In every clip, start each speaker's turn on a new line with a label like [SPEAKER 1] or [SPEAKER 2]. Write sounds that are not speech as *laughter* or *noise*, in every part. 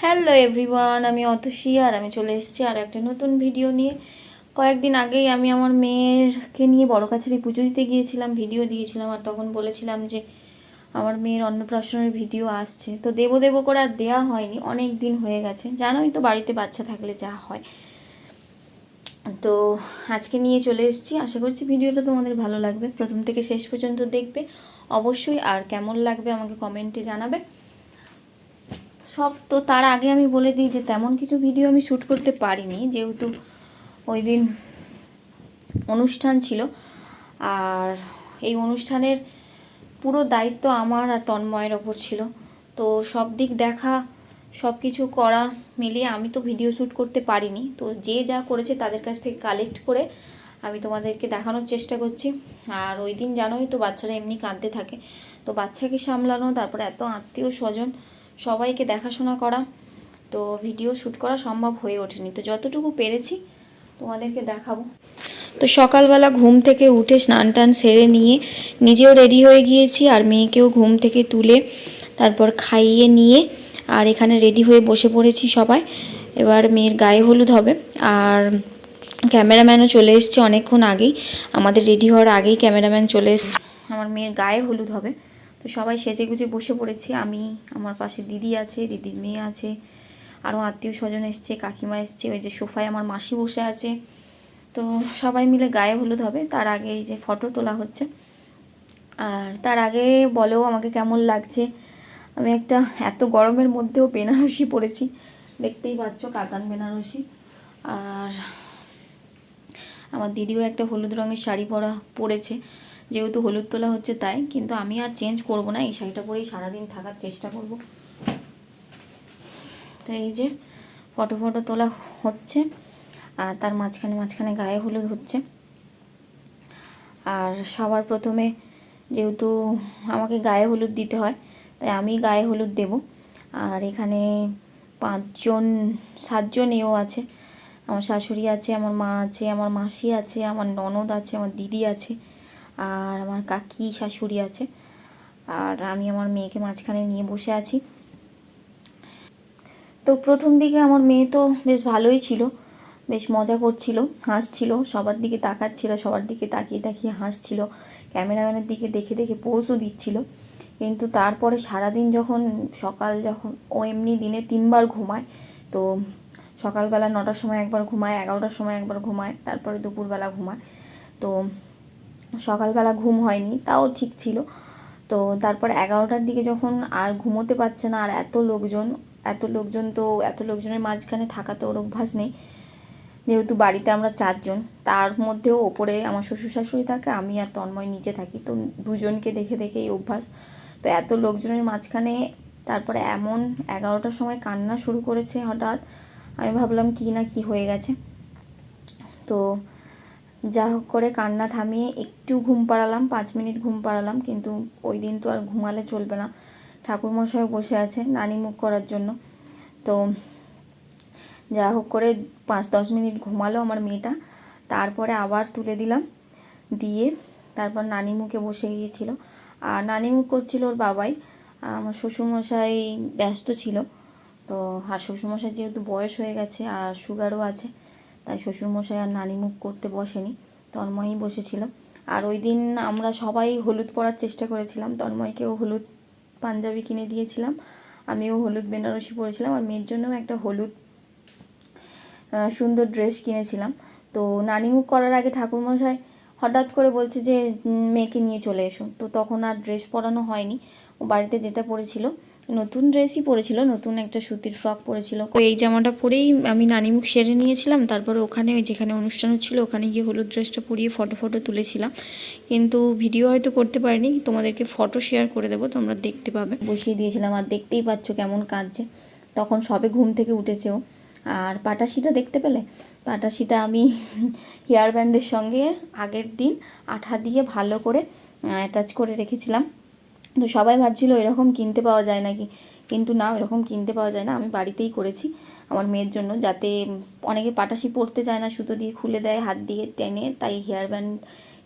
[SPEAKER 1] Hello everyone আমি অতসী আর আমি চলে এসেছি আর একটা নতুন ভিডিও নিয়ে। কয়েকদিন আগেই আমি আমার মেয়েরকে নিয়ে বড় কাছারি পুজো দিতে গিয়েছিলাম ভিডিও দিয়েছিলাম আর তখন বলেছিলাম যে আমার মেয়ের অন্নপ্রাশনের ভিডিও আসছে। তো দেবো দেবো করে আর দেওয়া হয়নি, অনেক দিন হয়ে গেছে। জানোই তো বাড়িতে বাচ্চা থাকলে যা হয়। তো আজকে নিয়ে চলে এসেছি। আশা করছি ভিডিওটা তোমাদের ভালো লাগবে। প্রথম থেকে শেষ পর্যন্ত দেখবে। অবশ্যই আর কেমন লাগবে আমাকে কমেন্টে জানাবে। সব তো তার আগে আমি বলে দিই যে তেমন কিছু ভিডিও আমি শ্যুট করতে পারিনি, যেহেতু ওই দিন অনুষ্ঠান ছিল। আর এই অনুষ্ঠানের পুরো দায়িত্ব আমার আর তন্ময়ের ওপর ছিল। তো সব দিক দেখা, সব কিছু করা মিলিয়ে আমি তো ভিডিও শ্যুট করতে পারিনি। তো যে যা করেছে তাদের কাছ থেকে কালেক্ট করে আমি তোমাদেরকে দেখানোর চেষ্টা করছি। আর ওই দিন জানোই তো বাচ্চারা এমনি কাঁদতে থাকে। তো বাচ্চাকে সামলানো, তারপরে এত আত্মীয় স্বজন সবাইকে দেখাশোনা করা। তো ভিডিও শ্যুট করা সম্ভব হয়ে ওঠেনি। তো যতটুকু পেরেছি তোমাদেরকে দেখাবো। তো সকালবেলা ঘুম থেকে উঠে স্নান টান সেরে নিয়ে নিজেও রেডি হয়ে গিয়েছি আর মেয়েকেও ঘুম থেকে তুলে তারপর খাইয়ে নিয়ে আর এখানে রেডি হয়ে বসে পড়েছি সবাই। এবার মেয়ের গায়ে হলুদ হবে আর ক্যামেরাম্যানও চলে এসছে অনেকক্ষণ আগেই। আমাদের রেডি হওয়ার আগেই ক্যামেরাম্যান চলে এসছে। আমার মেয়ের গায়ে হলুদ হবে। তো সবাই সেজে গুজে বসে পড়েছি। আমি, আমার পাশে দিদি আছে, দিদির মেয়ে আছে আরও আত্মীয় স্বজন এসছে, কাকিমা এসছে, ওই যে সোফায় আমার মাসি বসে আছে। তো সবাই মিলে গায়ে হলুদ হবে, তার আগে এই যে ফটো তোলা হচ্ছে। আর তার আগে বলেও আমাকে কেমন লাগছে। আমি একটা এত গরমের মধ্যেও বেনারসি পরেছি, দেখতেই পাচ্ছ কাতান বেনারসি। আর আমার দিদিও একটা হলুদ রঙের শাড়ি পরা, পরেছে। যেহেতু হলুদ তোলা হচ্ছে তাই, কিন্তু আমি আর চেঞ্জ করব না, এই শাড়িটা পরেই সারাদিন থাকার চেষ্টা করব। তো এই যে ফটো ফটো তোলা হচ্ছে, আর তার মাঝখানে মাঝখানে গায়ে হলুদ হচ্ছে। আর সবার প্রথমে যেহেতু আমাকে গায়ে হলুদ দিতে হয়, তাই আমি গায়ে হলুদ দেব। আর এখানে পাঁচজন, সাতজন এও আছে। আমার শাশুড়ি আছে, আমার মা আছে, আমার মাসি আছে, আমার ননদ আছে, আমার দিদি আছে। আর আমার কাকি, শাশুড়ি আছে। আর আমি আমার মেয়েকে মাঝখানে নিয়ে বসে আছি। তো প্রথম দিকে আমার মেয়ে তো বেশ ভালোই ছিল, বেশ মজা করছিল, হাসছিল, সবার দিকে তাকাচ্ছিল, সবার দিকে তাকিয়ে তাকিয়ে হাসছিল, ক্যামেরাম্যানের দিকে দেখে দেখে পোজও দিচ্ছিল। কিন্তু তারপরে সারাদিন যখন সকাল যখন, ও এমনি দিনে তিনবার ঘুমায়, তো সকালবেলা নটার সময় একবার ঘুমায়, এগারোটার সময় একবার ঘুমায়, তারপরে দুপুরবেলা ঘুমায়। তো সকালবেলা ঘুম হয়নি, তাও ঠিক ছিল। তো তারপর এগারোটার দিকে যখন আর ঘুমোতে পারছে না, আর এত লোকজন এত লোকজন তো, এত লোকজনের মাঝখানে থাকা তো ওর অভ্যাস নেই। যেহেতু বাড়িতে আমরা চারজন, তার মধ্যেও ওপরে আমার শ্বশুর শাশুড়ি থাকে, আমি আর তন্ময় নিচে থাকি। তো দুজনকে দেখে দেখে এই অভ্যাস। তো এত লোকজনের মাঝখানে তারপরে এমন এগারোটার সময় কান্না শুরু করেছে হঠাৎ। আমি ভাবলাম কি না কি হয়ে গেছে। তো যা হোক করে কান্না থামিয়ে একটু ঘুম পাড়ালাম, পাঁচ মিনিট ঘুম পাড়ালাম, কিন্তু ওই দিন তো আর ঘুমালে চলবে না। ঠাকুরমশাইও বসে আছে নানি মুখ করার জন্য। তো যা হোক করে পাঁচ দশ মিনিট ঘুমালো আমার মেয়েটা। তারপরে আবার তুলে দিলাম, দিয়ে তারপর নানি মুখে বসে গিয়েছিল। আর নানি মুখ করছিল ওর বাবাই। আমার শ্বশুরমশাই ব্যস্ত ছিল। তো আর শ্বশুরমশাই যেহেতু বয়স হয়ে গেছে আর সুগারও আছে তাই শ্বশুরমশাই আর নানি মুখ করতে বসেনি, তন্ময়ই বসেছিল। আর ওই দিন আমরা সবাই হলুদ পরার চেষ্টা করেছিলাম, তন্ময়কেও হলুদ পাঞ্জাবি কিনে দিয়েছিলাম, আমিও হলুদ বেনারসি পরেছিলাম আর মেয়ের জন্যও একটা হলুদ সুন্দর ড্রেস কিনেছিলাম। তো নানিমুখ করার আগে ঠাকুরমশাই হঠাৎ করে বলছে যে মেয়েকে নিয়ে চলে এসো। তো তখন আর ড্রেস পরানো হয়নি। ও বাড়িতে যেটা পরেছিল নতুন ড্রেসই পরেছিল, নতুন একটা সুতির ফ্রক পরেছিল। তো এই জামাটা পরেই আমি নানিমুখ সেরে নিয়েছিলাম, তারপরে ওখানে যেখানে অনুষ্ঠান হচ্ছিল, ওখানে গিয়ে হলুদ ড্রেসটা পরিয়ে ফটো ফটো তুলেছিলাম। কিন্তু ভিডিও হয়তো করতে পারিনি, তোমাদেরকে ফটো শেয়ার করে দেবো, তোমরা দেখতে পাবে। বসিয়ে দিয়েছিলাম, আর দেখতেই পাচ্ছ কেমন কাঁদছে। তখন সবে ঘুম থেকে উঠেছেও। আর পাটাশিটা দেখতে পেলে? পাটাশিটা আমি *laughs* হেয়ার ব্যান্ডের সঙ্গে আগের দিন আঠা দিয়ে ভালো করে অ্যাটাচ করে রেখেছিলাম। তো সবাই ভাবছিল এরকম কিনতে পাওয়া যায় নাকি? কিন্তু না, এরকম কিনতে পাওয়া যায় না। আমি বাড়িতেই করেছি আমার মেয়ের জন্য যাতে অনেকে পাটাশি পরতে চায় না, সুতো দিয়ে খুলে দেয়, হাত দিয়ে টেনে, তাই হেয়ার ব্যান্ড,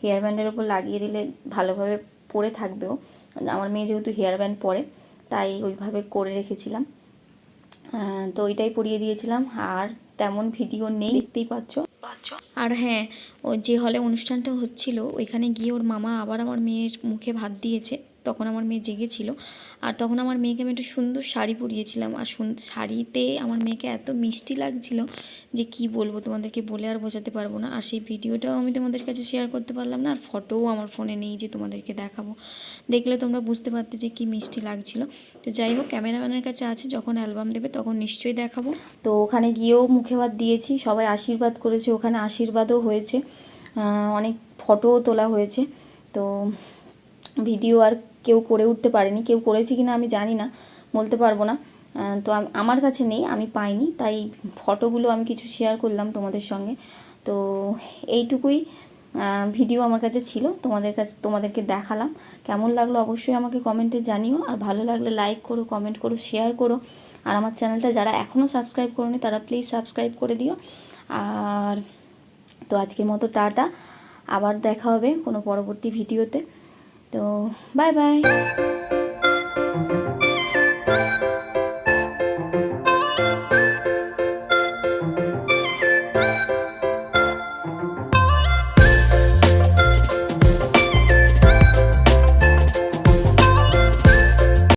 [SPEAKER 1] হেয়ার ব্যান্ডের ওপর লাগিয়ে দিলে ভালোভাবে পরে থাকবেও। আমার মেয়ে যেহেতু হেয়ার ব্যান্ড পরে, তাই ওইভাবে করে রেখেছিলাম। তো ওইটাই পরিয়ে দিয়েছিলাম। আর তেমন ভিডিও নেই, দেখতেই পাচ্ছ। আর হ্যাঁ ও যে হলে অনুষ্ঠানটা হচ্ছিল, ওইখানে গিয়ে ওর মামা আবার আমার মেয়ের মুখে ভাত দিয়েছে। তখন আমার মেয়ে জেগেছিল আর তখন আমার মেয়েকে আমি একটা সুন্দর শাড়ি পরিয়েছিলাম। আর শাড়িতে আমার মেয়েকে এত মিষ্টি লাগছিল যে কি বলব তোমাদেরকে বলে আর বোঝাতে পারব না। আর সেই ভিডিওটাও আমি তোমাদের কাছে শেয়ার করতে পারলাম না। আর ফটোও আমার ফোনে নেই যে তোমাদেরকে দেখাবো। দেখলে তোমরা বুঝতে পারতে যে কি মিষ্টি লাগছিল। তো যাই হোক ক্যামেরাম্যানের কাছে আছে, যখন অ্যালবাম দেবে তখন নিশ্চয়ই দেখাবো। তো ওখানে গিয়েও মুখে ভাত দিয়েছি। সবাই আশীর্বাদ করেছে, ওখানে আশীর্বাদও হয়েছে। অনেক ফটোও তোলা হয়েছে। তো ভিডিও আর কেউ করে উঠতে পারেনি, কেউ করেছে কিনা আমি জানি না, বলতে পারব না। তো আমার কাছে নেই, আমি পাইনি, তাই ফটোগুলো আমি কিছু শেয়ার করলাম তোমাদের সঙ্গে। তো এইটুকুই ভিডিও আমার কাছে ছিল, তোমাদের কাছে, তোমাদেরকে দেখালাম। কেমন লাগল অবশ্যই আমাকে কমেন্টে জানিও, আর ভালো লাগলে লাইক করো কমেন্ট করো শেয়ার করো। আর আমার চ্যানেলটা যারা এখনও সাবস্ক্রাইব করোনি, তারা প্লিজ সাবস্ক্রাইব করে দিও। আর তো আজকের মতো টাটা, আবার দেখা হবে কোনো পরবর্তী ভিডিওতে তো বাই বাই